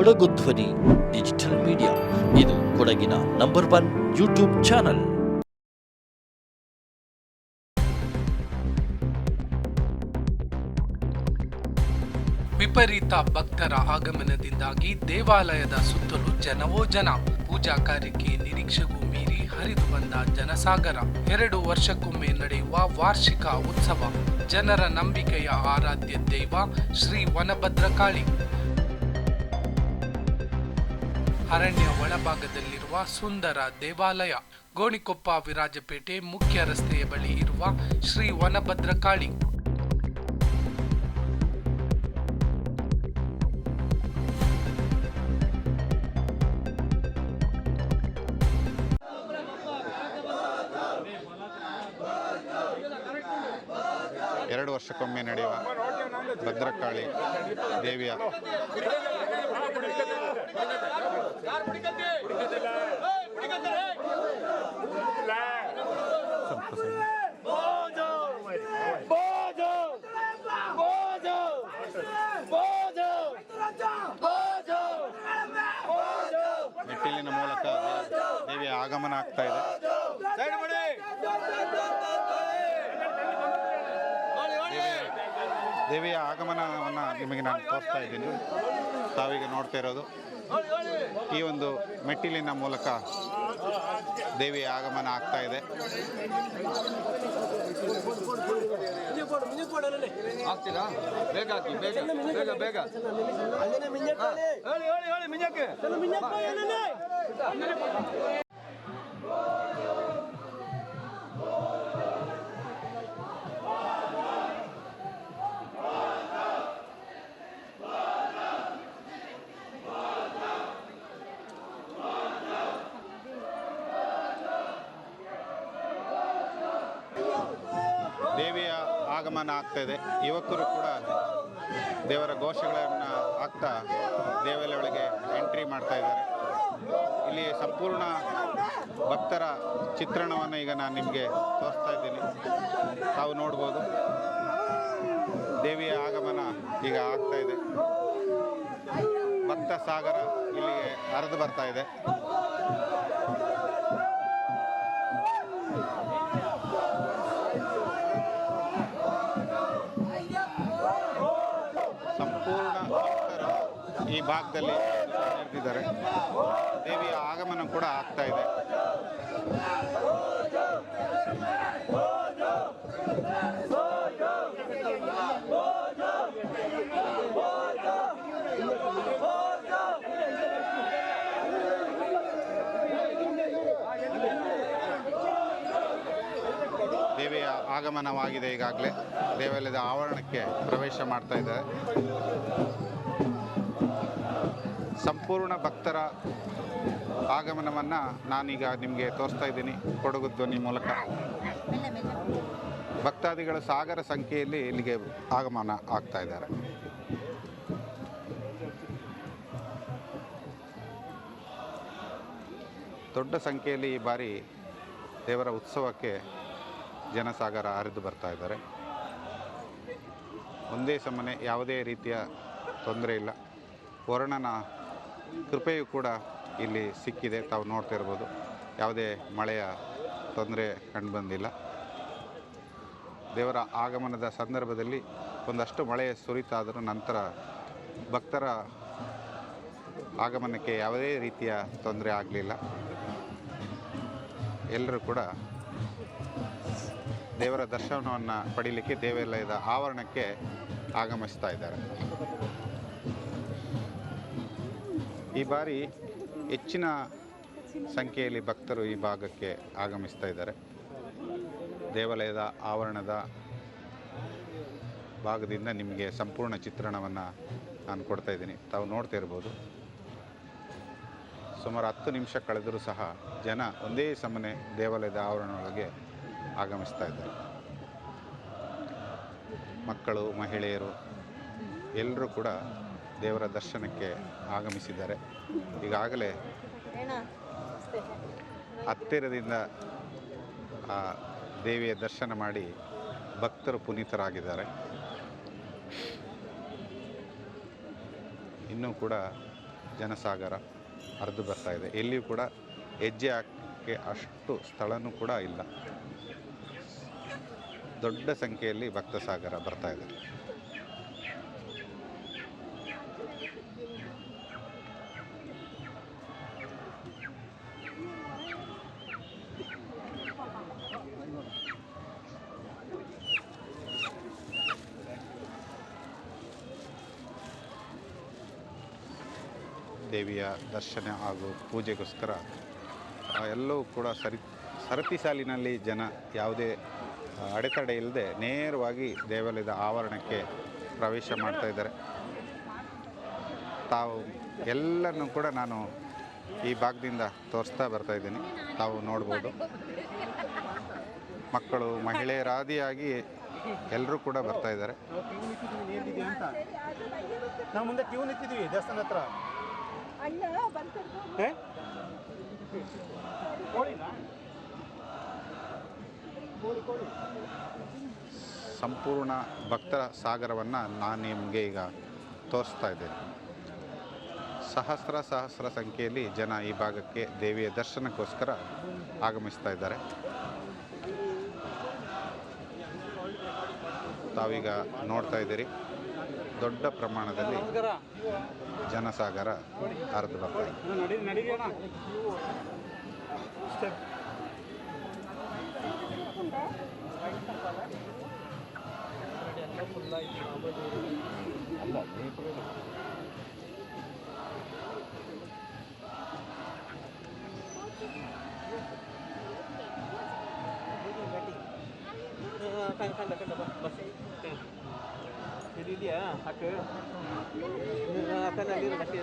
ಕೊಡಗು ಧ್ವನಿ, digital media. ಇದು ಕೊಡಗಿನ ನಂಬರ್ ಒನ್ ಯೂಟ್ಯೂಬ್ ಚಾನಲ್. ವಿಪರೀತ ಭಕ್ತರ ಆಗಮನದಿಂದಾಗಿ ದೇವಾಲಯದ ಸುತ್ತಲೂ ಜನವೋ ಜನ. ಪೂಜಾ ಕಾರ್ಯಕ್ಕೆ ನಿರೀಕ್ಷೆಗೂ ಮೀರಿ ಹರಿದು ಬಂದ ಜನಸಾಗರ. ಎರಡು ವರ್ಷಕ್ಕೊಮ್ಮೆ ನಡೆಯುವ ವಾರ್ಷಿಕ ಉತ್ಸವ. ಜನರ ನಂಬಿಕೆಯ ಆರಾಧ್ಯ ದೈವ ಶ್ರೀ ವನಭದ್ರಕಾಳಿ. ಅರಣ್ಯ ಒಳಭಾಗದಲ್ಲಿರುವ ಸುಂದರ ದೇವಾಲಯ ಗೋಣಿಕೊಪ್ಪ ವಿರಾಜಪೇಟೆ ಮುಖ್ಯ ರಸ್ತೆಯ ಬಳಿ ಇರುವ ಶ್ರೀ ವನಭದ್ರಕಾಳಿ. ಎರಡು ವರ್ಷಕ್ಕೊಮ್ಮೆ ನಡೆಯುವ ಭದ್ರಕಾಳಿ ದೇವಿಯ. ಮೆಟ್ಟಿಲಿನ ಮೂಲಕ ದೇವಿಯ ಆಗಮನ ಆಗ್ತಾ ಇದೆ ದೇವಿಯ- ಆಗಮನವನ್ನು ನಿಮಗೆ ನಾನು ತೋರಿಸ್ತಾ ಇದ್ದೀನಿ. ತಾವೀಗ ನೋಡ್ತಾ ಇರೋದು. ಈ ಒಂದು ಮೆಟ್ಟಿಲಿನ ಮೂಲಕ ದೇವಿಯ ಆಗಮನ ಆಗ್ತಾ ಇದೆ. ಬೇಗ ಆಗಮನ ಆಗ್ತಾ ಇದೆ. ಯುವಕರು ಕೂಡ ದೇವರ ಘೋಷಗಳನ್ನು ಹಾಕ್ತಾ ದೇವಾಲಯ ಒಳಗೆ ಎಂಟ್ರಿ ಮಾಡ್ತಾ ಇದ್ದಾರೆ. ಇಲ್ಲಿ ಸಂಪೂರ್ಣ ಭಕ್ತರ ಚಿತ್ರಣವನ್ನು ಈಗ ನಾನು ನಿಮಗೆ ತೋರಿಸ್ತಾ ಇದ್ದೀನಿ. ತಾವು ನೋಡ್ಬೋದು. ದೇವಿಯ ಆಗಮನ ಈಗ ಆಗ್ತಾ ಇದೆ. ಭಕ್ತ ಸಾಗರ ಇಲ್ಲಿಗೆ ಹರಿದು ಬರ್ತಾ ಇದೆ ಸಂಪೂರ್ಣ ಭಕ್ತರು ಈ ಭಾಗದಲ್ಲಿ ನೆರೆದಿದ್ದಾರೆ ದೇವಿಯ ಆಗಮನ ಕೂಡ ಆಗ್ತಾ ಇದೆ. ದೇವಿಯ ಆಗಮನವಾಗಿದೆ ಈಗಾಗಲೇ. ದೇವಾಲಯದ ಆವರಣಕ್ಕೆ ಪ್ರವೇಶ ಮಾಡ್ತಾ ಇದ್ದಾರೆ. ಸಂಪೂರ್ಣ ಭಕ್ತರ ಆಗಮನವನ್ನು ನಾನೀಗ ನಿಮಗೆ ತೋರಿಸ್ತಾ ಇದ್ದೀನಿ. ಕೊಡಗು ಧ್ವನಿ ಮೂಲಕ. ಭಕ್ತಾದಿಗಳು ಸಾಗರ ಸಂಖ್ಯೆಯಲ್ಲಿ ಇಲ್ಲಿಗೆ ಆಗಮನ ಆಗ್ತಾ ಇದ್ದಾರೆ. ದೊಡ್ಡ ಸಂಖ್ಯೆಯಲ್ಲಿ ಈ ಬಾರಿ ದೇವರ ಉತ್ಸವಕ್ಕೆ ಜನಸಾಗರ ಹರಿದು ಬರ್ತಾ ಇದ್ದಾರೆ. ಒಂದೇ ಸಮನೆ ಯಾವುದೇ ರೀತಿಯ ತೊಂದರೆ ಇಲ್ಲ. ವರುಣನ ಕೃಪೆಯೂ ಕೂಡ ಇಲ್ಲಿ ಸಿಕ್ಕಿದೆ. ತಾವು ನೋಡ್ತಿರ್ಬೋದು ಯಾವುದೇ ಮಳೆಯ ತೊಂದರೆ ಕಂಡುಬಂದಿಲ್ಲ ದೇವರ ಆಗಮನದ ಸಂದರ್ಭದಲ್ಲಿ ಒಂದಷ್ಟು ಮಳೆ ಸುರಿತಾದರೂ ನಂತರ ಭಕ್ತರ ಆಗಮನಕ್ಕೆ ಯಾವುದೇ ರೀತಿಯ ತೊಂದರೆ ಆಗಲಿಲ್ಲ. ಎಲ್ಲರೂ ಕೂಡ ದೇವರ ದರ್ಶನವನ್ನು ಪಡೀಲಿಕ್ಕೆ ದೇವಾಲಯದ ಆವರಣಕ್ಕೆ ಆಗಮಿಸ್ತಾ ಇದ್ದಾರೆ. ಈ ಬಾರಿ ಹೆಚ್ಚಿನ ಸಂಖ್ಯೆಯಲ್ಲಿ ಭಕ್ತರು ಈ ಭಾಗಕ್ಕೆ ಆಗಮಿಸ್ತಾ ಇದ್ದಾರೆ. ದೇವಾಲಯದ ಆವರಣದ ಭಾಗದಿಂದ ನಿಮಗೆ ಸಂಪೂರ್ಣ ಚಿತ್ರಣವನ್ನು ನಾನು ಕೊಡ್ತಾ ಇದ್ದೀನಿ. ತಾವು ನೋಡ್ತಾ ಇರ್ಬೋದು. ಸುಮಾರು ಹತ್ತು ನಿಮಿಷ ಕಳೆದರೂ ಸಹ ಜನ ಒಂದೇ ಸಮನೆ ದೇವಾಲಯದ ಆವರಣದೊಳಗೆ ಆಗಮಿಸ್ತಾ ಇದ್ದಾರೆ. ಮಕ್ಕಳು, ಮಹಿಳೆಯರು ಎಲ್ಲರೂ ಕೂಡ ದೇವರ ದರ್ಶನಕ್ಕೆ ಆಗಮಿಸಿದ್ದಾರೆ. ಈಗಾಗಲೇ ಹತ್ತಿರದಿಂದ ಆ ದೇವಿಯ ದರ್ಶನ ಮಾಡಿ ಭಕ್ತರು ಪುನೀತರಾಗಿದ್ದಾರೆ. ಇನ್ನೂ ಕೂಡ ಜನಸಾಗರ ಹರಿದು ಬರ್ತಾ ಇದೆ. ಎಲ್ಲಿಯೂ ಕೂಡ ಹೆಜ್ಜೆ ಹಾಕಕ್ಕೆ ಅಷ್ಟು ಸ್ಥಳನೂ ಕೂಡ ಇಲ್ಲ. ದೊಡ್ಡ ಸಂಖ್ಯೆಯಲ್ಲಿ ಭಕ್ತ ಸಾಗರ ಬರ್ತಾ ಇದೆ. ದೇವಿಯ ದರ್ಶನ ಹಾಗೂ ಪೂಜೆಗೋಸ್ಕರ ಎಲ್ಲವೂ ಕೂಡ ಸರಿ, ಸರತಿ ಸಾಲಿನಲ್ಲಿ ಜನ ಯಾವುದೇ ಅಡೆತಡೆ ಇಲ್ಲದೆ ನೇರವಾಗಿ ದೇವಾಲಯದ ಆವರಣಕ್ಕೆ ಪ್ರವೇಶ ಮಾಡ್ತಾ ಇದ್ದಾರೆ. ತಾವು ಎಲ್ಲನೂ ಕೂಡ ನಾನು ಈ ಭಾಗದಿಂದ ತೋರಿಸ್ತಾ ಬರ್ತಾ ಇದ್ದೀನಿ. ತಾವು ನೋಡ್ಬೋದು. ಮಕ್ಕಳು, ಮಹಿಳೆಯರಾದಿಯಾಗಿ ಎಲ್ಲರೂ ಕೂಡ ಬರ್ತಾ ಇದ್ದಾರೆ. ನಾವು ಮುಂದೆ ಕ್ಯೂ ದೇವಸ್ಥಾನ ಸಂಪೂರ್ಣ ಭಕ್ತರ ಸಾಗರವನ್ನು ನಾನು ನಿಮಗೆ ಈಗ ತೋರಿಸ್ತಾ ಇದ್ದೇನೆ. ಸಹಸ್ರ ಸಹಸ್ರ ಸಂಖ್ಯೆಯಲ್ಲಿ ಜನ ಈ ಭಾಗಕ್ಕೆ ದೇವಿಯ ದರ್ಶನಕ್ಕೋಸ್ಕರ ಆಗಮಿಸ್ತಾ ಇದ್ದಾರೆ. ತಾವೀಗ ನೋಡ್ತಾ ಇದ್ದೀರಿ. ದೊಡ್ಡ ಪ್ರಮಾಣದಲ್ಲಿ ಜನಸಾಗರ ಹರಿದು ಬರ್ತಾ ಇದೆ. ಇದೆಯಾ ಸಾಕು ಅಕ್ಕನ ಅಲ್ಲಿರೋ ಗಟ್ಟಿ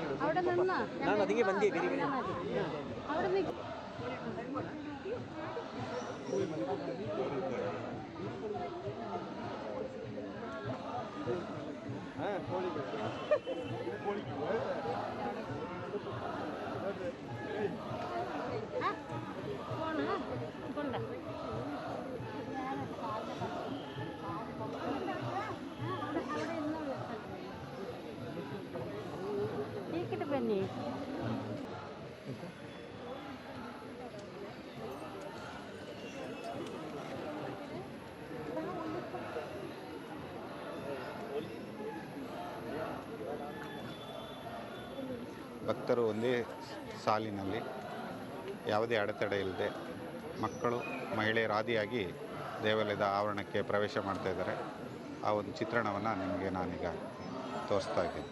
ನಾನು ಅದಕ್ಕೆ ಬಂದೆ ಬೇರೆ ಬೇರೆ ಹಾಂ ಕೋಳಿ ಕೋಳಿ ಭಕ್ತರು ಒಂದೇ ಸಾಲಿನಲ್ಲಿ ಯಾವುದೇ ಅಡೆತಡೆ ಇಲ್ಲದೆ ಮಕ್ಕಳು ಮಹಿಳೆಯರಾದಿಯಾಗಿ ದೇವಾಲಯದ ಆವರಣಕ್ಕೆ ಪ್ರವೇಶ ಮಾಡ್ತಾ ಇದ್ದಾರೆ. ಆ ಒಂದು ಚಿತ್ರಣವನ್ನು ನಿಮಗೆ ನಾನೀಗ ತೋರಿಸ್ತಾ ಇದ್ದೀನಿ.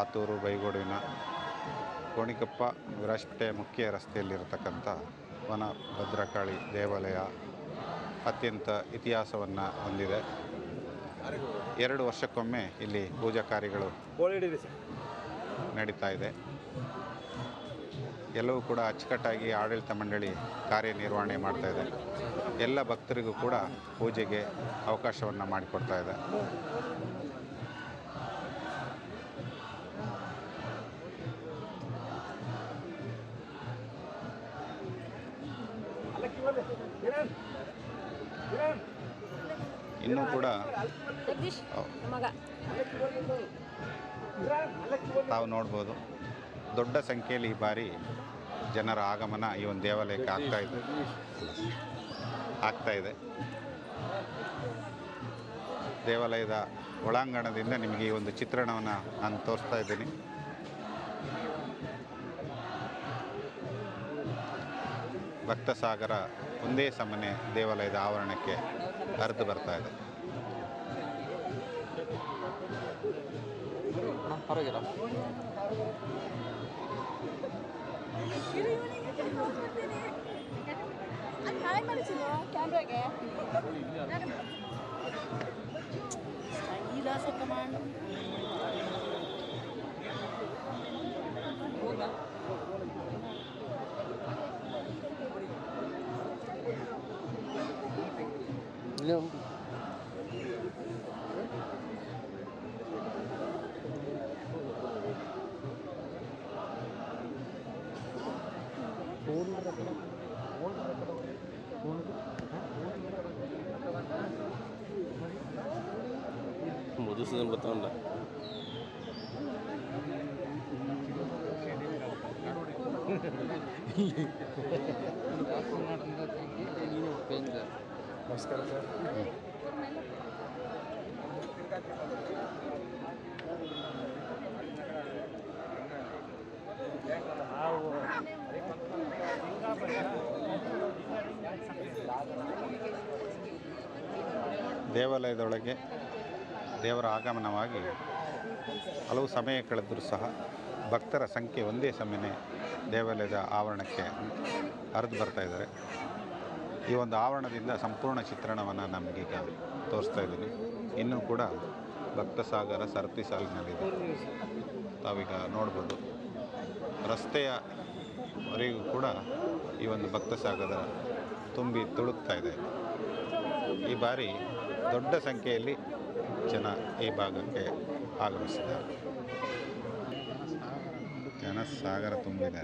ಆತೂರು ಬೈಗೋಡಿನ ಕೋಣಿಕಪ್ಪ ವಿರಾಜಪೇಟೆ ಮುಖ್ಯ ರಸ್ತೆಯಲ್ಲಿರತಕ್ಕಂಥ ವನ ಭದ್ರಕಾಳಿ ದೇವಾಲಯ ಅತ್ಯಂತ ಇತಿಹಾಸವನ್ನು ಹೊಂದಿದೆ. ಎರಡು ವರ್ಷಕ್ಕೊಮ್ಮೆ ಇಲ್ಲಿ ಪೂಜಾ ಕಾರ್ಯಗಳು ಸರ್. ನಡೀತಾ ಇದೆ. ಎಲ್ಲವೂ ಕೂಡ ಅಚ್ಚುಕಟ್ಟಾಗಿ ಆಡಳಿತ ಮಂಡಳಿ ಕಾರ್ಯನಿರ್ವಹಣೆ ಮಾಡ್ತಾ ಇದೆ. ಎಲ್ಲ ಭಕ್ತರಿಗೂ ಕೂಡ ಪೂಜೆಗೆ ಅವಕಾಶವನ್ನು ಮಾಡಿಕೊಡ್ತಾ ಇದೆ. ತಾವು ನೋಡ್ಬೋದು, ದೊಡ್ಡ ಸಂಖ್ಯೆಯಲ್ಲಿ ಈ ಬಾರಿ ಜನರ ಆಗಮನ ಈ ಒಂದು ದೇವಾಲಯಕ್ಕೆ ಆಗ್ತಾ ಇದೆ. ಆಗ್ತಾ ಇದೆ. ದೇವಾಲಯದ ಒಳಾಂಗಣದಿಂದ ನಿಮಗೆ ಈ ಒಂದು ಚಿತ್ರಣವನ್ನು ನಾನು ತೋರಿಸ್ತಾ ಇದ್ದೀನಿ. ಭಕ್ತ ಸಾಗರ ಒಂದೇ ಸಮನೆ ದೇವಾಲಯದ ಆವರಣಕ್ಕೆ ಹರಿದು ಬರ್ತಾ ಇದೆ. ಪರವಾಗಿಲ್ಲ. ಇಲ್ಲಿ ಉಂಟು. ಸಂಗೀತ ಗೊತ್ತಾಗಲ್ಲ ನಮಸ್ಕಾರ ಸರ್. ದೇವಾಲಯದೊಳಗೆ ದೇವರ ಆಗಮನವಾಗಿ ಹಲವು ಸಮಯ ಕಳೆದರೂ ಸಹ ಭಕ್ತರ ಸಂಖ್ಯೆ ಒಂದೇ ಸಮಯನೇ ದೇವಾಲಯದ ಆವರಣಕ್ಕೆ ಹರಿದು ಬರ್ತಾ ಇದ್ದಾರೆ. ಈ ಒಂದು ಆವರಣದಿಂದ ಸಂಪೂರ್ಣ ಚಿತ್ರಣವನ್ನು ನಮಗೀಗ ತೋರಿಸ್ತಾ ಇದ್ದೀನಿ. ಇನ್ನೂ ಕೂಡ ಭಕ್ತ ಸಾಗರ, ಸರತಿ ಸಾಲಿನಲ್ಲಿದೆ. ತಾವೀಗ ನೋಡ್ಬೋದು. ರಸ್ತೆಯವರೆಗೂ ಕೂಡ ಈ ಒಂದು ಭಕ್ತ ಸಾಗರ ತುಂಬಿ ತುಳುಕ್ತಾ ಇದೆ. ಈ ಬಾರಿ ದೊಡ್ಡ ಸಂಖ್ಯೆಯಲ್ಲಿ ಜನ ಈ ಭಾಗಕ್ಕೆ ಆಗಮಿಸಿದ್ದಾರೆ. ಜನಸಾಗರ ತುಂಬಿದೆ.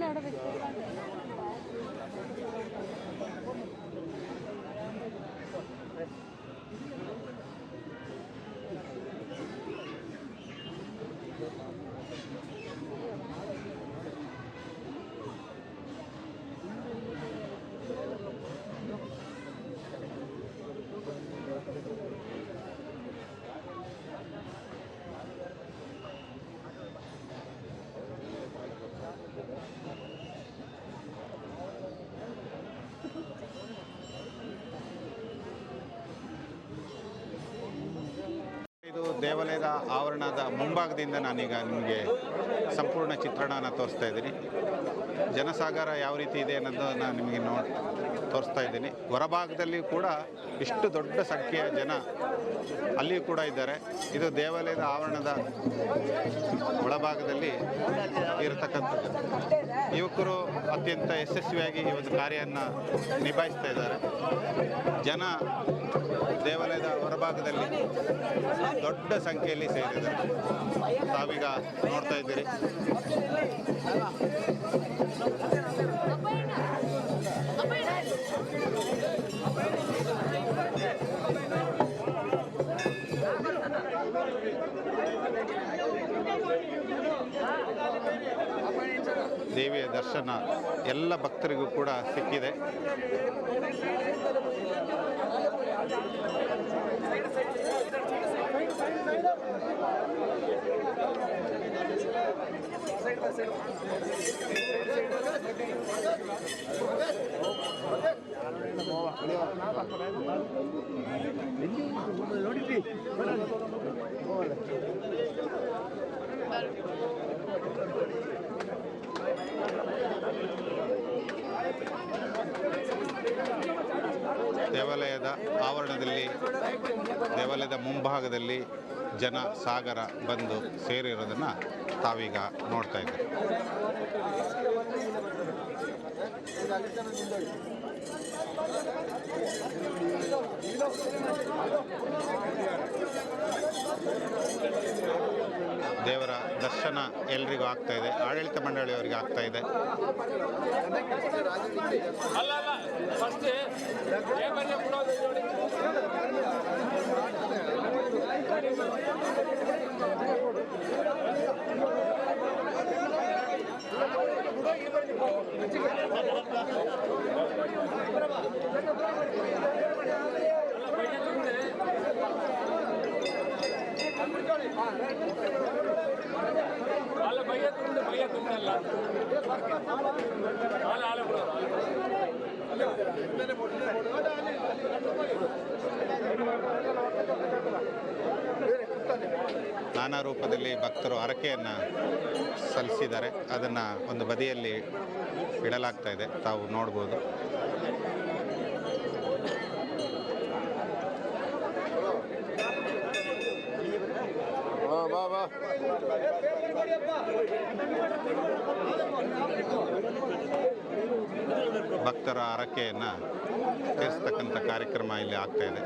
ನೋಡಬೇಕು. ದೇವಾಲಯದ ಆವರಣದ ಮುಂಭಾಗದಿಂದ ನಾನೀಗ ನಿಮಗೆ ಸಂಪೂರ್ಣ ಚಿತ್ರಣನ ತೋರಿಸ್ತಾ ಇದ್ದೀನಿ. ಜನಸಾಗರ ಯಾವ ರೀತಿ ಇದೆ ಅನ್ನೋದನ್ನು ನಿಮಗೆ ನೋ ತೋರಿಸ್ತಾ ಇದ್ದೀನಿ. ಹೊರಭಾಗದಲ್ಲಿ ಕೂಡ ಇಷ್ಟು ದೊಡ್ಡ ಸಂಖ್ಯೆಯ ಜನ ಅಲ್ಲಿಯೂ ಕೂಡ ಇದ್ದಾರೆ. ಇದು ದೇವಾಲಯದ ಆವರಣದ ಒಳಭಾಗದಲ್ಲಿ ಇರತಕ್ಕಂಥದ್ದು. ಯುವಕರು ಅತ್ಯಂತ ಯಶಸ್ವಿಯಾಗಿ ಈ ಒಂದು ಕಾರ್ಯವನ್ನು ನಿಭಾಯಿಸ್ತಾ ಇದ್ದಾರೆ. ಜನ ದೇವಾಲಯದ ಹೊರಭಾಗದಲ್ಲಿ ದೊಡ್ಡ ಸಂಖ್ಯೆಯಲ್ಲಿ ಸೇರಿದ್ದಾರೆ. ತಾವೀಗ ನೋಡ್ತಾ ಇದ್ದೀರಿ. ದೇವಿಯ ದರ್ಶನ ಎಲ್ಲ ಭಕ್ತರಿಗೂ ಕೂಡ ಸಿಕ್ಕಿದೆ. ದೇವಾಲಯದ ಆವರಣದಲ್ಲಿ ದೇವಾಲಯದ ಮುಂಭಾಗದಲ್ಲಿ ಜನ ಸಾಗರ ಬಂದು ಸೇರಿರೋದನ್ನು ತಾವೀಗ ನೋಡ್ತಾ ಇದ್ದೀರಿ. ದೇವರ ದರ್ಶನ ಎಲ್ರಿಗೂ ಆಗ್ತಾ ಇದೆ. ಆಡಳಿತ ಮಂಡಳಿಯವರಿಗೆ ಆಗ್ತಾ ಇದೆ. ನಾನಾ ರೂಪದಲ್ಲಿ ಭಕ್ತರು ಹರಕೆಯನ್ನು ಸಲ್ಲಿಸಿದ್ದಾರೆ. ಅದನ್ನು ಒಂದು ಬದಿಯಲ್ಲಿ ಇಡಲಾಗ್ತಾ ಇದೆ. ತಾವು ನೋಡ್ಬೋದು. ಬಾ ಬಾ ಭಕ್ತರ ಹರಕೆಯನ್ನು ತೀರಿಸ್ತಕ್ಕಂಥ ಕಾರ್ಯಕ್ರಮ ಇಲ್ಲಿ ಆಗ್ತಾ ಇದೆ.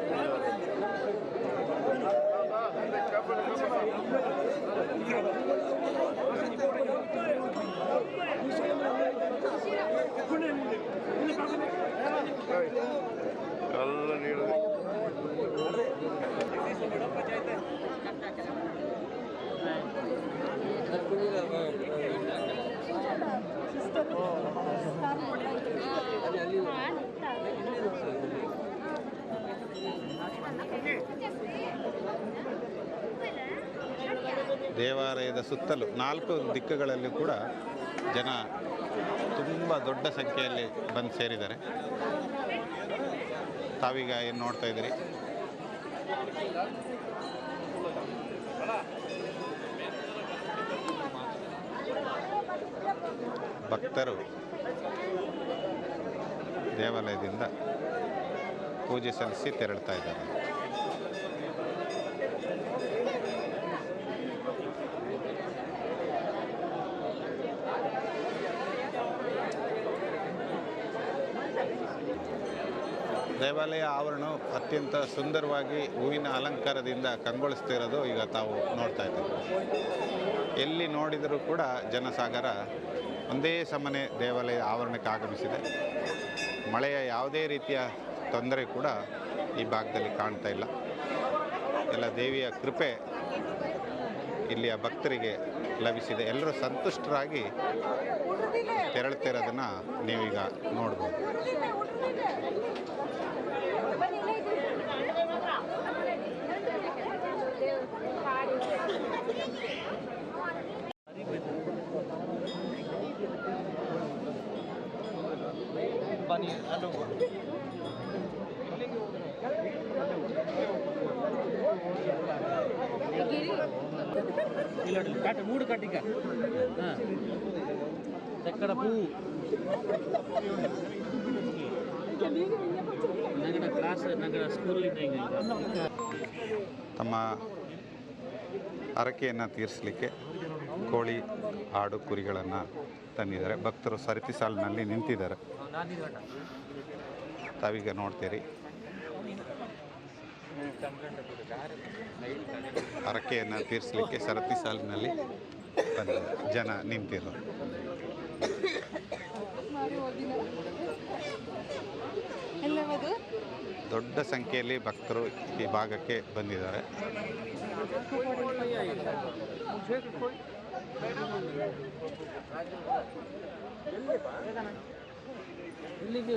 Yeah. ಸುತ್ತಲೂ ನಾಲ್ಕು ದಿಕ್ಕುಗಳಲ್ಲಿ ಕೂಡ ಜನ ತುಂಬ ದೊಡ್ಡ ಸಂಖ್ಯೆಯಲ್ಲಿ ಬಂದು ಸೇರಿದ್ದಾರೆ. ತಾವೀಗ ಏನು ನೋಡ್ತಾ ಇದ್ದೀರಿ? ಭಕ್ತರು ದೇವಾಲಯದಿಂದ ಪೂಜೆ ಸಲ್ಲಿಸಿ ತೆರಳ್ತಾ ಇದ್ದಾರೆ. ದೇವಾಲಯ ಆವರಣ ಅತ್ಯಂತ ಸುಂದರವಾಗಿ ಹೂವಿನ ಅಲಂಕಾರದಿಂದ ಕಂಗೊಳಿಸ್ತಿರೋದು ಈಗ ತಾವು ನೋಡ್ತಾ ಇದ್ದೀವಿ. ಎಲ್ಲಿ ನೋಡಿದರೂ ಕೂಡ ಜನಸಾಗರ ಒಂದೇ ಸಮನೆ ದೇವಾಲಯ ಆವರಣಕ್ಕೆ ಆಗಮಿಸಿದೆ. ಮಳೆಯ ಯಾವುದೇ ರೀತಿಯ ತೊಂದರೆ ಕೂಡ ಈ ಭಾಗದಲ್ಲಿ ಕಾಣ್ತಾ ಇಲ್ಲ. ಎಲ್ಲ ದೇವಿಯ ಕೃಪೆ ಇಲ್ಲಿಯ ಭಕ್ತರಿಗೆ ಲಭಿಸಿದೆ. ಎಲ್ಲರೂ ಸಂತುಷ್ಟರಾಗಿ ತೆರಳುತ್ತಿರೋದನ್ನು ನೀವೀಗ ನೋಡ್ಬೋದು. కట్ట మూడు కట్టిక ఎక్కడ పువ్వు ನಂಗಡ ಕ್ಲಾಸ್ ನಂಗಡ ಸ್ಕೂಲ್ ತಮ್ಮ ಹರಕೆಯನ್ನು ತೀರಿಸಲಿಕ್ಕೆ ಕೋಳಿ ಆಡು ಕುರಿಗಳನ್ನು ತಂದಿದ್ದಾರೆ ಭಕ್ತರು ಸರತಿ ಸಾಲಿನಲ್ಲಿ ನಿಂತಿದ್ದಾರೆ ತಾವೀಗ ನೋಡ್ತೀರಿ ಹರಕೆಯನ್ನು ತೀರಿಸಲಿಕ್ಕೆ ಸರತಿ ಸಾಲಿನಲ್ಲಿ ಜನ ನಿಂತಿರು ದೊಡ್ಡ ಸಂಖ್ಯೆಯಲ್ಲಿ ಭಕ್ತರು ಈ ಭಾಗಕ್ಕೆ ಬಂದಿದ್ದಾರೆ ಇಲ್ಲಿಗೆ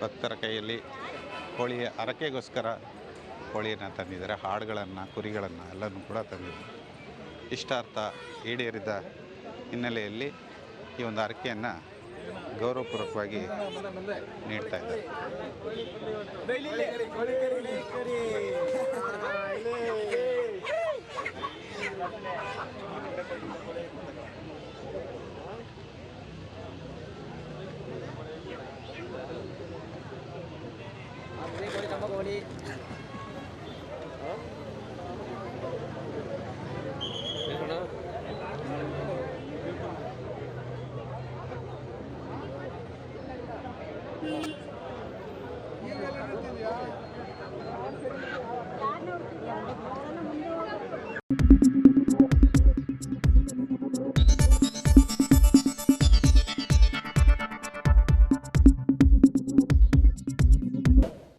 ಭಕ್ತರ ಕೈಯಲ್ಲಿ ಕೋಳಿಯ ಹರಕೆಗೋಸ್ಕರ ಕೋಳಿಯನ್ನು ತಂದಿದ್ದಾರೆ. ಹಾಡುಗಳನ್ನು, ಕುರಿಗಳನ್ನು ಎಲ್ಲನೂ ಕೂಡ ತಂದಿದ್ದಾರೆ. ಇಷ್ಟಾರ್ಥ ಈಡೇರಿದ ಹಿನ್ನೆಲೆಯಲ್ಲಿ ಈ ಒಂದು ಹರಕೆಯನ್ನು ಗೌರವಪೂರ್ವಕವಾಗಿ ನೀಡ್ತಾ ಇದ್ದಾರೆ. これ卵に